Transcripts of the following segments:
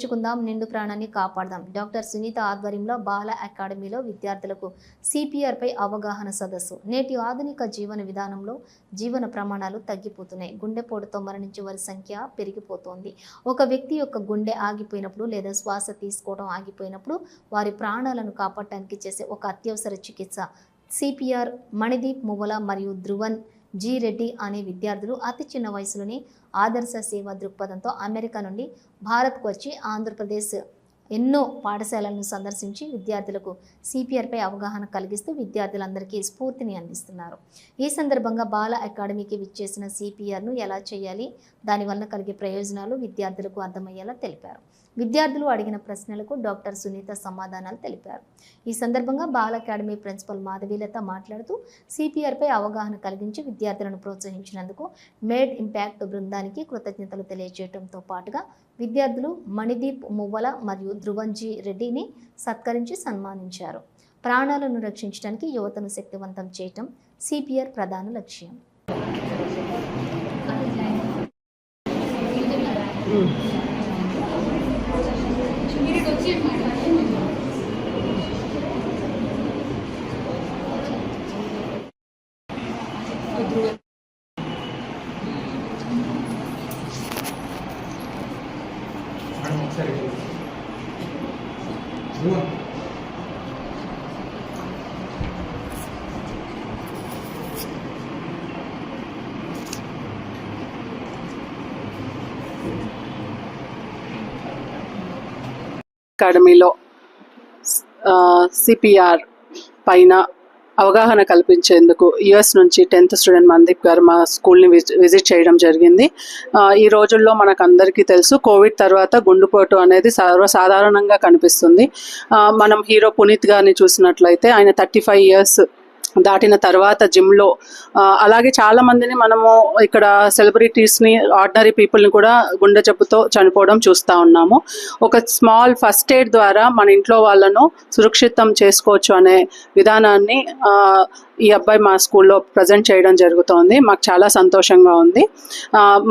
నేర్చుకుందాం నిండు ప్రాణాన్ని కాపాడదాం. డాక్టర్ సునీత ఆధ్వర్యంలో బాల అకాడమీలో విద్యార్థులకు CPR పై అవగాహన సదస్సు. నేటి ఆధునిక జీవన విధానంలో జీవన ప్రమాణాలు తగ్గిపోతున్నాయి. గుండెపోటుతో మరణించే వారి సంఖ్య పెరిగిపోతోంది. ఒక వ్యక్తి యొక్క గుండె ఆగిపోయినప్పుడు లేదా శ్వాస తీసుకోవడం ఆగిపోయినప్పుడు వారి ప్రాణాలను కాపాడటానికి చేసే ఒక అత్యవసర చికిత్స. సిపిఆర్ మణిదీప్ మువల మరియు ధ్రువన్ జి రెడ్డి అనే విద్యార్థులు అతి చిన్న వయసులోనే ఆదర్శ సేవా దృక్పథంతో అమెరికా నుండి భారత్కు వచ్చి ఆంధ్రప్రదేశ్ ఎన్నో పాఠశాలలను సందర్శించి విద్యార్థులకు సిపిఆర్పై అవగాహన కలిగిస్తూ విద్యార్థులందరికీ స్ఫూర్తిని అందిస్తున్నారు. ఈ సందర్భంగా బాల అకాడమీకి విచ్చేసిన సిపిఆర్ను ఎలా చేయాలి? దానివల్ల కలిగే ప్రయోజనాలు విద్యార్థులకు అర్థమయ్యేలా తెలిపారు. విద్యార్థులు అడిగిన ప్రశ్నలకు డాక్టర్ సునీత సమాధానాలు తెలిపారు. ఈ సందర్భంగా బాల అకాడమీ ప్రిన్సిపల్ మాధవీలత మాట్లాడుతూ సిపిఆర్పై అవగాహన కలిగించి విద్యార్థులను ప్రోత్సహించినందుకు మేడ్ ఇంపాక్ట్ బృందానికి కృతజ్ఞతలు తెలియజేయడంతో పాటుగా విద్యార్థులు మణిదీప్ మువ్వల మరియు ధ్రువంజీ రెడ్డిని సత్కరించి సన్మానించారు. ప్రాణాలను రక్షించడానికి యువతను శక్తివంతం చేయటం సిపిఆర్ ప్రధాన లక్ష్యం. Hmm. మేడం ఒకసారి అకాడమీలో సిపిఆర్ పైన అవగాహన కల్పించేందుకు యుఎస్ నుంచి టెన్త్ స్టూడెంట్ మందీప్ గారు మా స్కూల్ని విజి- విజిట్ చేయడం జరిగింది. ఈ రోజుల్లో మనకు అందరికీ తెలుసు కోవిడ్ తర్వాత గుండెపోటు అనేది సర్వసాధారణంగా కనిపిస్తుంది. మనం హీరో పునీత్ గారిని చూసినట్లయితే ఆయన థర్టీ ఫైవ్ ఇయర్స్ దాటిన తర్వాత జిమ్లో అలాగే చాలా మందిని మనము ఇక్కడ సెలబ్రిటీస్ని ఆర్డినరీ పీపుల్ని కూడా గుండె జబ్బుతో చనిపోవడం చూస్తూ ఉన్నాము. ఒక స్మాల్ ఫస్ట్ ఎయిడ్ ద్వారా మన ఇంట్లో వాళ్ళను సురక్షితం చేసుకోవచ్చు అనే విధానాన్ని ఆ, ఈ అబ్బాయి మా స్కూల్లో ప్రజెంట్ చేయడం జరుగుతోంది. మాకు చాలా సంతోషంగా ఉంది.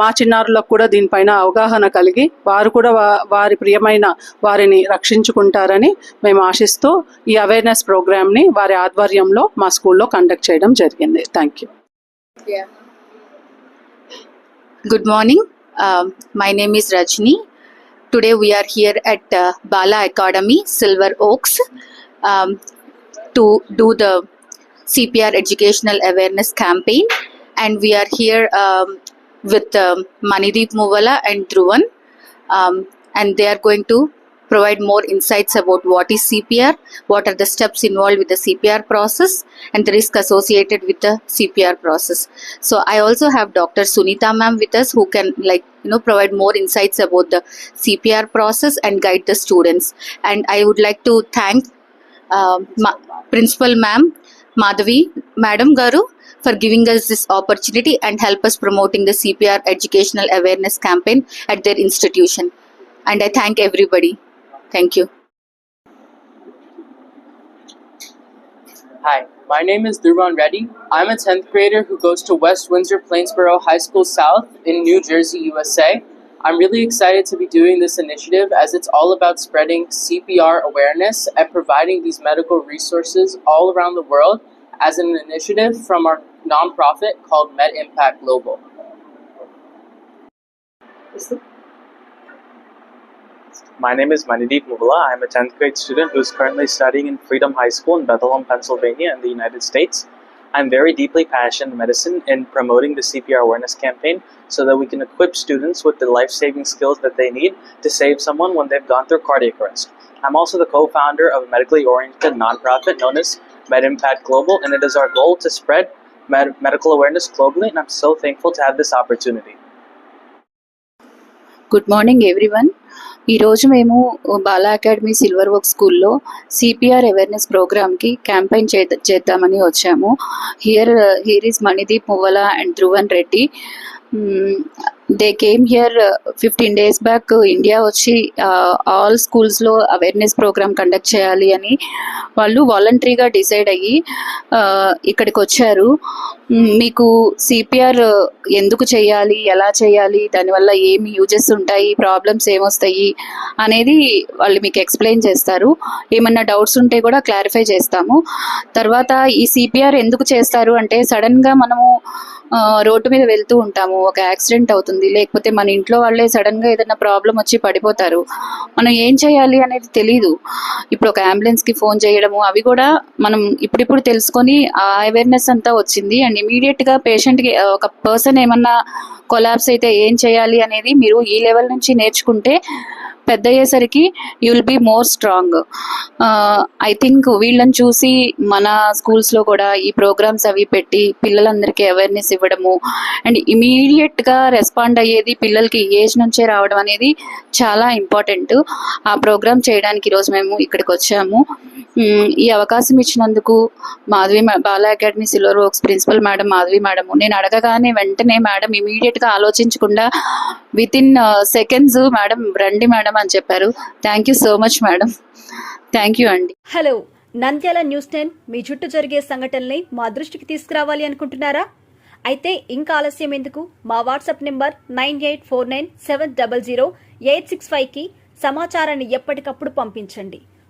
మా చిన్నారులకు కూడా దీనిపైన అవగాహన కలిగి వారు కూడా వారి ప్రియమైన వారిని రక్షించుకుంటారని మేము ఆశిస్తూ ఈ అవేర్నెస్ ప్రోగ్రామ్ని వారి ఆధ్వర్యంలో మా స్కూల్లో కండక్ట్ చేయడం జరిగింది. Thank you Good morning. My my name is Rajni. Today we are here at uh, Bala Academy, Silver Oaks, um, to do the CPR educational awareness campaign. And we are here um, with um, Manideep Muvala and Dhruvan. Um, and they are going to provide more insights about what is CPR, what are the steps involved with the CPR process, and the risk associated with the CPR process. So I also have Dr. Sunita ma'am with us who can like you know provide more insights about the CPR process and guide the students. And I would like to thank uh, Ma- Principal ma'am Madhavi Madam Garu for giving us this opportunity and help us promoting the CPR educational awareness campaign at their institution. And I thank everybody. Thank you. Hi, my name is Dhruvan Reddy. I'm a 10th grader who goes to West Windsor Plainsboro High School South in New Jersey, USA. I'm really excited to be doing this initiative as it's all about spreading CPR awareness and providing these medical resources all around the world as an initiative from our nonprofit called Med Impact Global. My name is Manideep Mubala. I'm a 10th grade student who's currently studying in Freedom High School in Bethlehem, Pennsylvania, in the United States. I'm very deeply passionate in medicine and promoting the CPR awareness campaign so that we can equip students with the life saving skills that they need to save someone when they've gone through cardiac arrest. I'm also the co founder of a medically oriented nonprofit known as MedImpact Global, and it is our goal to spread med- medical awareness globally, and I'm so thankful to have this opportunity. Good morning, everyone. ఈరోజు మేము Bala academy silver work స్కూల్లో CPR awareness ప్రోగ్రామ్కి campaign చే చేద్దామని వచ్చాము. Here here is Manideep Muvvala and Dhruvan Reddy. They came here fifteen days back India వచ్చి all స్కూల్స్లో awareness programme conduct చేయాలి అని వాళ్ళు వాలంటరీగా డిసైడ్ అయ్యి uh, ఇక్కడికి వచ్చారు. మీకు సిపిఆర్ uh, ఎందుకు చేయాలి ఎలా చేయాలి దానివల్ల ఏమి యూజెస్ ఉంటాయి ప్రాబ్లమ్స్ ఏమొస్తాయి అనేది వాళ్ళు మీకు ఎక్స్ప్లెయిన్ చేస్తారు. ఏమన్నా డౌట్స్ ఉంటే కూడా క్లారిఫై చేస్తాము. తర్వాత ఈ సిపిఆర్ ఎందుకు చేస్తారు అంటే సడన్గా మనము రోడ్డు మీద వెళ్తూ ఉంటాము. ఒక యాక్సిడెంట్ అవుతుంది. లేకపోతే మన ఇంట్లో వాళ్ళే సడన్గా ఏదైనా ప్రాబ్లం వచ్చి పడిపోతారు. మనం ఏం చేయాలి అనేది తెలీదు. ఇప్పుడు ఒక అంబులెన్స్కి ఫోన్ చేయడము అవి కూడా మనం ఇప్పుడిప్పుడు తెలుసుకొని ఆ అవేర్నెస్ అంతా వచ్చింది. అండ్ ఇమీడియట్గా పేషెంట్కి ఒక పర్సన్ ఏమన్నా కొలాప్స్ అయితే ఏం చేయాలి అనేది మీరు ఈ లెవెల్ నుంచి నేర్చుకుంటే పెద్ద అయ్యేసరికి you will be more strong I think వీళ్ళని చూసి మన స్కూల్స్లో కూడా ఈ ప్రోగ్రామ్స్ అవి పెట్టి పిల్లలందరికీ అవేర్నెస్ ఇవ్వడము అండ్ ఇమీడియట్గా రెస్పాండ్ అయ్యేది పిల్లలకి ఏజ్ నుంచే రావడం అనేది చాలా ఇంపార్టెంట్ ఆ ప్రోగ్రామ్ చేయడానికి ఈరోజు మేము ఇక్కడికి వచ్చాము. ఈ అవకాశం ఇచ్చినందుకు Madhavi Bala Bala academy silver works principal madam Madhavi madam నేను అడగగానే వెంటనే మేడం ఇమీడియట్గా ఆలోచించకుండా విత్ ఇన్ సెకండ్స్ మేడం రండి మేడం అని చెప్పారు. Thank you so much madam. Thank you అండి. హలో నంద్యాల న్యూస్ టెన్ మీ చుట్టూ జరిగే సంఘటనల్ని మా దృష్టికి తీసుకురావాలి అనుకుంటున్నారా? అయితే ఇంకా ఆలస్యం ఎందుకు? మా WhatsApp number nine eight four nine seven double zero eight six ఫైవ్కి సమాచారాన్ని ఎప్పటికప్పుడు పంపించండి.